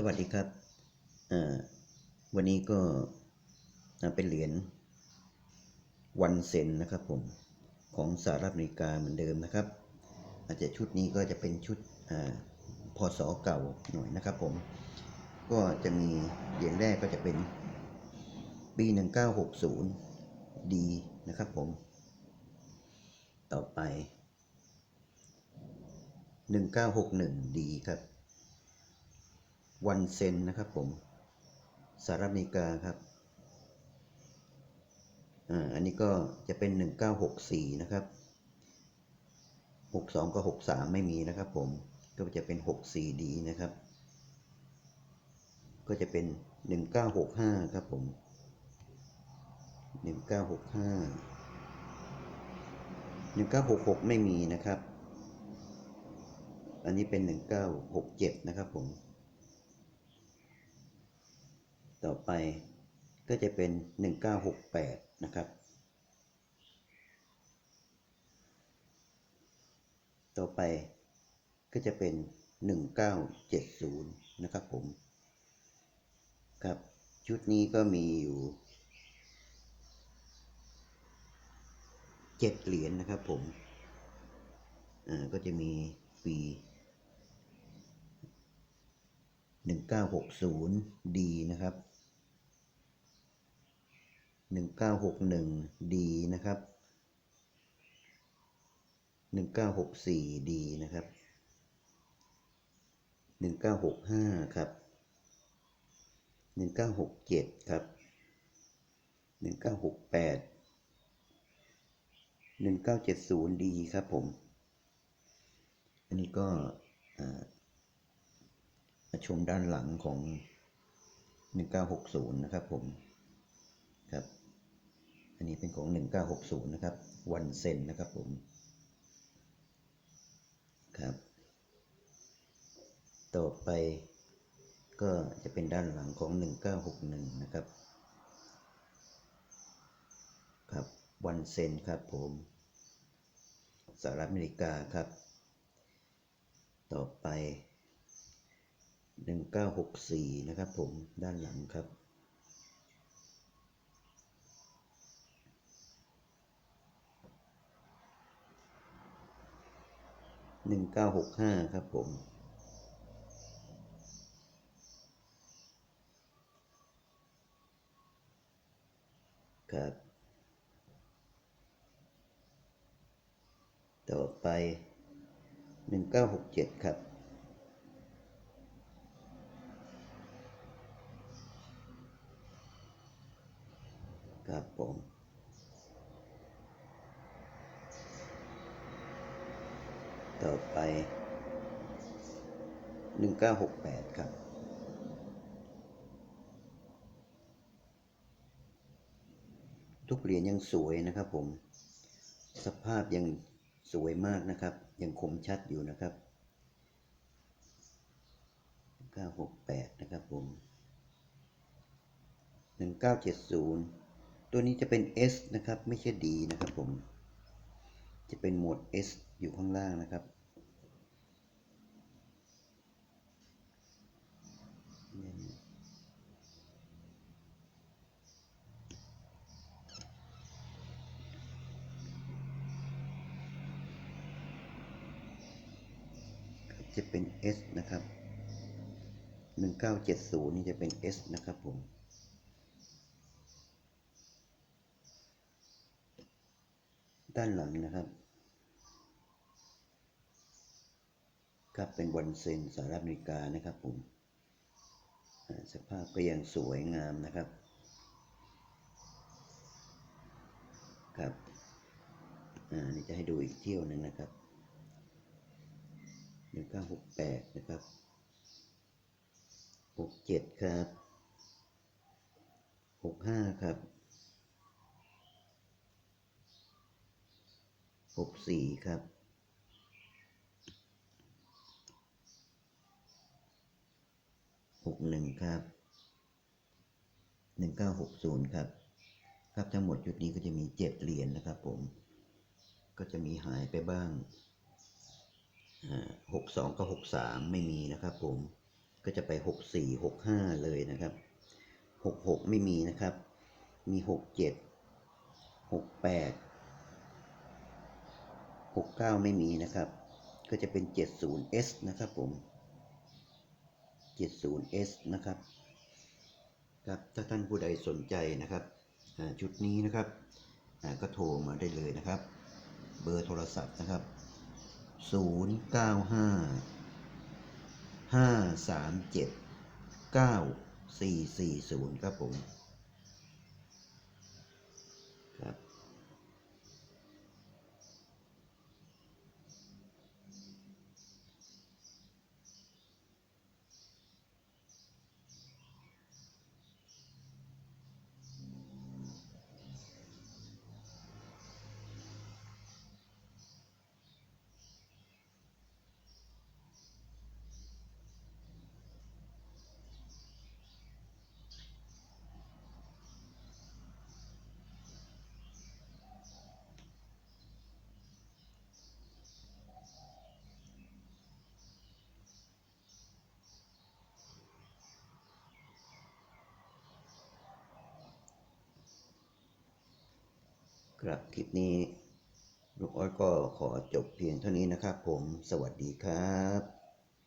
สวัสดีครับ วันนี้ก็เป็นเหรียญวันเซนนะครับผม ของสหรัฐอเมริกาเหมือนเดิมนะครับ อาจจะชุดนี้ก็จะเป็นชุดอ่าพศเก่าหน่อยนะครับผม ก็จะมีเหรียญแรกก็จะเป็นปี 1960 D นะครับผม ต่อไป 1961 D ครับ วันเซนนะครับผมสหรัฐอเมริกาครับอ่าอันนี้ก็จะเป็น 1964 นะครับ 62 กับ 63 ไม่มีนะครับผมก็จะเป็น 64D นะครับ ก็จะเป็น 1965 ครับผม 1965 1966 ไม่มีนะครับ อันนี้เป็น 1967 นะครับผม ต่อไปก็จะเป็น 1968 นะครับ ต่อไปก็จะเป็น 1970 นะครับผม ครับ ชุดนี้ก็มีอยู่เจ็ดเหรียญนะครับผม อ่า ก็จะมีปี1960 D นะครับ 1961 D นะครับ 1964 D นะครับ 1965 ครับ 1967 ครับ 1968 1970 D ครับผม อันนี้ก็มาชมด้านหลังของ 1960 นะครับผม ครับ อันนี้เป็นของ 1960 นะครับ วันเซนนะครับผม ครับ ต่อไปก็จะเป็นด้านหลังของ 1961 นะครับ ครับ วันเซนครับผมสหรัฐอเมริกาครับ ต่อไป 1964 นะครับผม ด้านหลังครับ หนึ่งเก้าหกห้าครับผมครับ ต่อไปหนึ่งเก้าหกเจ็ดครับ ครับผม ต่อไป 1968 ครับทุกเหรียญยังสวยนะครับผม สภาพยังสวยมากนะครับ ยังคมชัดอยู่นะครับ 968 นะครับผม 1970 ตัวนี้จะเป็น S นะครับ ไม่ใช่ D นะครับผม จะเป็นโหมด S อยู่ข้างล่างนะครับ จะเป็น S นะครับ 1970 นี่จะเป็น S นะครับผมด้านหลังนะครับครับเป็นวันเซนสหรัฐอเมริกานะครับผมสภาพก็ยังสวยงามนะครับครับ อ่า นี่จะให้ดูอีกเที่ยวหนึ่งนะครับ นึ่งเก้าหกแปดนะครับหกเจ็ดครับหกห้าครับหกสี่ครับหกหนึ่งครับหนึ่งเก้าหกศูนย์ครับ ครับทั้งหมดชุดนี้ก็จะมีเจ็ดเหรียญนะครับผม ก็จะมีหายไปบ้าง หกสองกับหกสามไม่มีนะครับผมก็จะไป64 65เลยนะครับ66ไม่มีนะครับ มี67 68 69ไม่มีนะครับ ก็จะเป็น 70S นะครับผม 70S นะครับครับถ้าท่านผู้ใดสนใจนะครับชุดนี้นะครับก็โทรมาได้เลยนะครับ เบอร์โทรศัพท์นะครับ 095 537 9440ครับผมครับ ครับคลิปนี้ลูกอ้อยก็ขอจบเพียงเท่านี้นะครับผมสวัสดีครับ